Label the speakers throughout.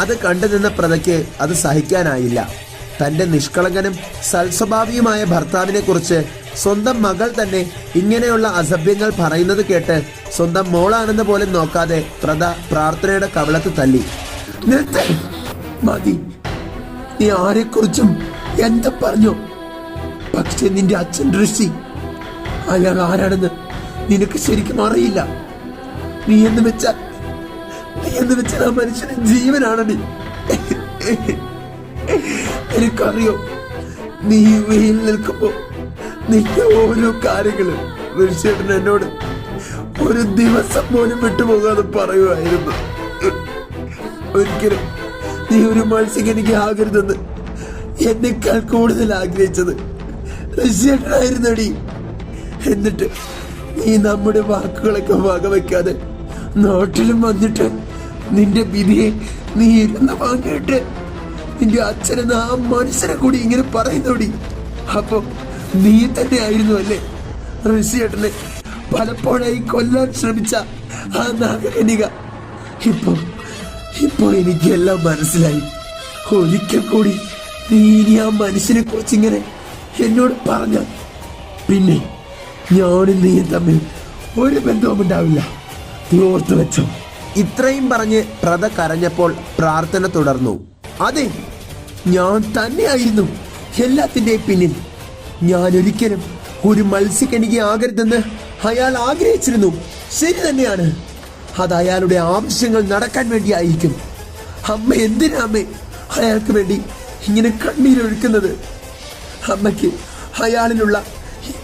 Speaker 1: അത് കണ്ടു നിന്ന പ്രതയ്ക്ക് അത് സഹിക്കാനായില്ല. തന്റെ നിഷ്കളങ്കനും സൽസ്വഭാവിയുമായ ഭർത്താവിനെ കുറിച്ച് സ്വന്തം മകൾ തന്നെ ഇങ്ങനെയുള്ള അസഭ്യങ്ങൾ പറയുന്നത് കേട്ട് സ്വന്തം മോളാണെന്ന് പോലും നോക്കാതെ പ്രത പ്രാർത്ഥനയുടെ കവളത്ത് തല്ലി. മതി. നീ ആരെക്കുറിച്ചും എന്താ പറഞ്ഞു? പക്ഷെ നിന്റെ അച്ഛൻ ഋഷി. അയാൾ ആരാണെന്ന് നിനക്ക് ശരിക്കും അറിയില്ല. നീ എന്ന് വെച്ചാൽ എന്ന് വെച്ചാൽ ആ മനുഷ്യന് ജീവനാണടി. എനിക്കറിയോ നീ വെയിൽ നിൽക്കുമ്പോ നിന്റെ ഓരോ കാര്യങ്ങളും മനുഷ്യട്ടൻ എന്നോട് ഒരു ദിവസം പോലും വിട്ടുപോകാതെ പറയുമായിരുന്നു. ഒരിക്കലും നീ ഒരു മത്സ്യം എനിക്ക് ആകരുതെന്ന് എന്നെക്കാൾ കൂടുതൽ ആഗ്രഹിച്ചത് ഋഷിയേട്ടനായിരുന്നടി എന്നിട്ട് നീ നമ്മുടെ വാക്കുകളൊക്കെ വകവെക്കാതെ നാട്ടിലും വന്നിട്ട് നിന്റെ വിധിയെ നീ ഇരുന്ന് വാങ്ങിയിട്ട് നിന്റെ അച്ഛനെന്ന ആ മനുഷ്യനെ കൂടി ഇങ്ങനെ പറയുന്നോടി. അപ്പൊ നീ തന്നെ ആയിരുന്നു അല്ലേ? ഋഷിയേട്ടനെ പലപ്പോഴായി കൊല്ലാൻ ശ്രമിച്ച ആ നാഗകനിക ഇപ്പൊ ഇപ്പൊ എനിക്കെല്ലാം മനസ്സിലായി. ഒരിക്കൽ കൂടി നീ ഇനി ആ മനുഷ്യനെ കുറിച്ച് ഇങ്ങനെ എന്നോട് പറഞ്ഞ. പിന്നെ ഞാനും നീയും തമ്മിൽ ഒരു ബന്ധവും ഉണ്ടാവില്ല നീ ഓർത്തു വെച്ചോ. ഇത്രയും പറഞ്ഞ് പ്രത കരഞ്ഞപ്പോൾ പ്രാർത്ഥന തുടർന്നു. അതെ ഞാൻ തന്നെയായിരുന്നു എല്ലാത്തിന്റെയും പിന്നിൽ. ഞാൻ ഒരിക്കലും ഒരു മത്സ്യക്കണിക ആകരുതെന്ന് അയാൾ ആഗ്രഹിച്ചിരുന്നു. ശരി തന്നെയാണ്. അത് അയാളുടെ ആവശ്യങ്ങൾ നടക്കാൻ വേണ്ടിയായിരിക്കും. അമ്മ എന്തിനാ അമ്മേ അയാൾക്ക് വേണ്ടി ഇങ്ങനെ കണ്ണീരൊഴുക്കുന്നത്? അമ്മയ്ക്ക് അയാളിലുള്ള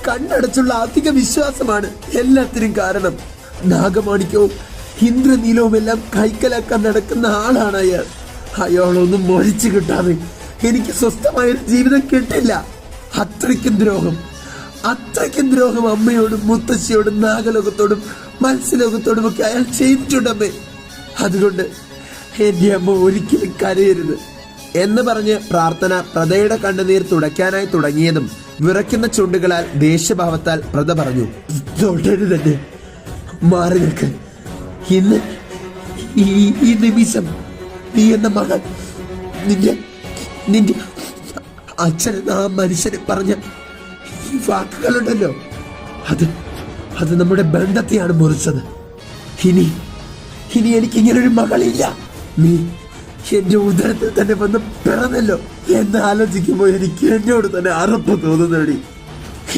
Speaker 1: കണ്ണടച്ചുള്ള അധിക വിശ്വാസമാണ് എല്ലാത്തിനും കാരണം. നാഗമാണിക്യവും ഇന്ദ്രനീലവും എല്ലാം കൈക്കലാക്കാൻ നടക്കുന്ന ആളാണ് അയാൾ. അയാളൊന്നും മൊഴിച്ചു കിട്ടാതെ എനിക്ക് സ്വസ്ഥമായൊരു ജീവിതം കിട്ടില്ല. അത്രയ്ക്കും ദ്രോഹം. അത്രയ്ക്കും ദ്രോഹം അമ്മയോടും മുത്തശ്ശിയോടും നാഗലോകത്തോടും മത്സ്യലോകത്തോടും ഒക്കെ അയാൾ ചെയ്തിട്ടുണ്ടമ്മേ. അതുകൊണ്ട് എന്റെ അമ്മ ഒരിക്കലും കരയരുത് എന്ന് പറഞ്ഞ് പ്രാർത്ഥന പ്രതയുടെ കണ്ണുനീർ തുടയ്ക്കാനായി തുടങ്ങിയതും വിറയ്ക്കുന്ന ചുണ്ടുകളാൽ ദേഷ്യഭാവത്താൽ പ്രത പറഞ്ഞു തൊടരുതന്നെ. മാറി നിൽക്ക്. ഇന്ന് ഈ ഈ നിമിഷം നീ എന്ന മകൻ നിന്റെ നിന്റെ അച്ഛൻ ആ മനുഷ്യന് പറഞ്ഞ ഈ വാക്കുകളുണ്ടല്ലോ. അത് അത് നമ്മുടെ ബന്ധത്തെയാണ് മുറിച്ചത്. ഇനി ഇനി എനിക്ക് ഇങ്ങനൊരു മകളില്ല. നീ എന്റെ ഉദരത്തിൽ തന്നെ വന്ന് പിറന്നല്ലോ എന്ന് ആലോചിക്കുമ്പോൾ എനിക്ക് എന്നോട് തന്നെ അറപ്പ് തോന്നുന്നടി.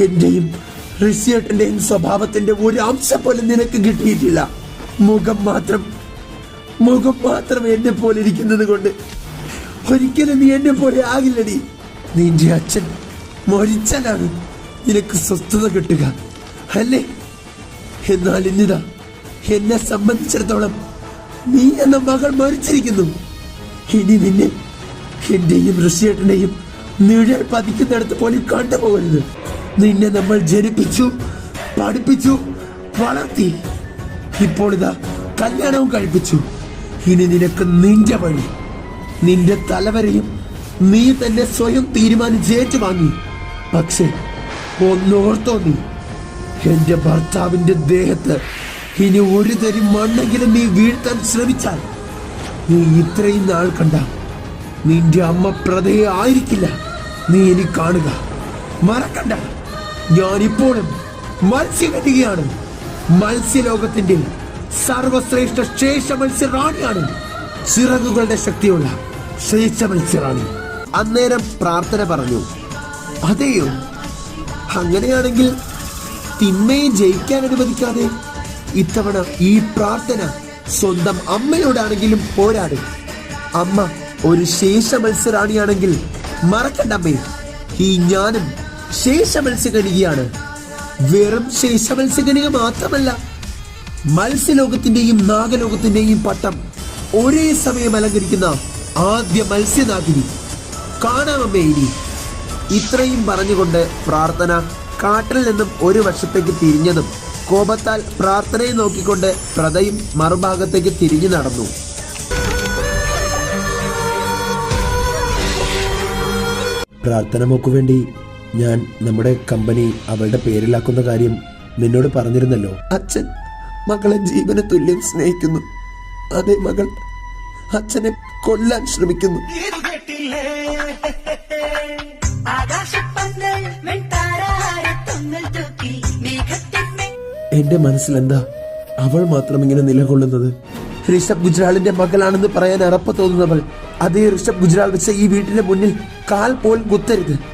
Speaker 1: എന്റെയും ഋഷിയേട്ടന്റെയും സ്വഭാവത്തിന്റെ ഒരു അംശം പോലും നിനക്ക് കിട്ടിയിട്ടില്ല. മുഖം മാത്രം മുഖം മാത്രം എന്നെ പോലെ ഇരിക്കുന്നത് കൊണ്ട് ഒരിക്കലും നീ എന്നെ പോലെ ആകില്ലടി. നിന്റെ അച്ഛൻ മരിച്ചാലാണ് നിനക്ക് സ്വസ്ഥത കിട്ടുക അല്ലേ? എന്നാൽ ഇന്നിതാ എന്നെ സംബന്ധിച്ചിടത്തോളം നീ എന്ന മകൾ മരിച്ചിരിക്കുന്നു. ഇനി നിന്നെ എന്റെയും ഋഷിയേട്ടനെയും നിഴൽ പതിക്കുന്നിടത്ത് പോലും കണ്ടുപോകരുത്. നിന്നെ നമ്മൾ ജനിപ്പിച്ചു പഠിപ്പിച്ചു വളർത്തി. ഇപ്പോൾ ഇതാ കല്യാണവും കഴിപ്പിച്ചു. ഇനി നിനക്ക് നിന്റെ വഴി നിന്റെ തലവരെയും നീ തന്നെ സ്വയം തീരുമാനിച്ച് ഏറ്റുവാങ്ങി. പക്ഷേ ഒന്നോർത്തോ നീ എന്റെ ഭർത്താവിന്റെ ദേഹത്ത് ഇനി ഒരു തരി മണ്ണെങ്കിലും നീ വീഴ്ത്താൻ ശ്രമിച്ചാൽ നീ ഇത്രയും നാൾ കണ്ട നിന്റെ അമ്മ പ്രതയെ ആയിരിക്കില്ല. നീ ഇനി കാണുക മറക്കണ്ട. ഞാനിപ്പോഴും മത്സ്യകന്യകയാണ് മത്സ്യലോകത്തിന്റെ സർവശ്രേഷ്ഠ ശേഷ മത്സ്യറാണിയാണ് ചിറകുകളുടെ ശക്തിയുള്ള ശ്രേഷ്ഠ മത്സ്യറാണി. അന്നേരം പ്രാർത്ഥന പറഞ്ഞു അതെയോ? അങ്ങനെയാണെങ്കിൽ തിന്മയെ ജയിക്കാൻ അനുവദിക്കാതെ ഇത്തവണ ഈ പ്രാർത്ഥന സ്വന്തം അമ്മയോടാണെങ്കിലും പോരാടും. അമ്മ ഒരു ശേഷ മത്സരാണിയാണെങ്കിൽ മറക്കണ്ടമ്മേ ഈ ഞാനും ശേഷ മത്സ്യകണികയാണ് വെറും ശേഷ മത്സ്യകണിക മാത്രമല്ല മത്സ്യലോകത്തിന്റെയും നാഗലോകത്തിന്റെയും പട്ടം ഒരേ സമയം അലങ്കരിക്കുന്ന ആദ്യ മത്സ്യനാഗിനി. കാണാമമ്മേ ഇനി. ഇത്രയും പറഞ്ഞുകൊണ്ട് പ്രാർത്ഥന കാട്ടിൽ നിന്നും ഒരു വശത്തേക്ക് തിരിഞ്ഞതും കോപത്താൽ പ്രാർത്ഥനയെ നോക്കിക്കൊണ്ട് പ്രതയും മറുഭാഗത്തേക്ക് തിരിഞ്ഞു നടന്നു. പ്രാർത്ഥന മോക്കു വേണ്ടി ഞാൻ നമ്മുടെ കമ്പനി അവളുടെ പേരിലാക്കുന്ന കാര്യം നിന്നോട് പറഞ്ഞിരുന്നല്ലോ. അച്ഛൻ മകളെ ജീവന തുല്യം സ്നേഹിക്കുന്നു. അതേ മകൾ അച്ഛനെ കൊല്ലാൻ ശ്രമിക്കുന്നു. എന്റെ മനസ്സിലെന്താ? അവൾ മാത്രം ഇങ്ങനെ നിലകൊള്ളുന്നത്? ഋഷഭ് ഗുജ്രാളിന്റെ മകളാണെന്ന് പറയാൻ അറപ്പ് തോന്നുന്നവൾ. അതേ ഋഷഭ് ഗുജ്രാൾ വെച്ച ഈ വീട്ടിന്റെ മുന്നിൽ കാൽ പോലും കുത്തരുത്.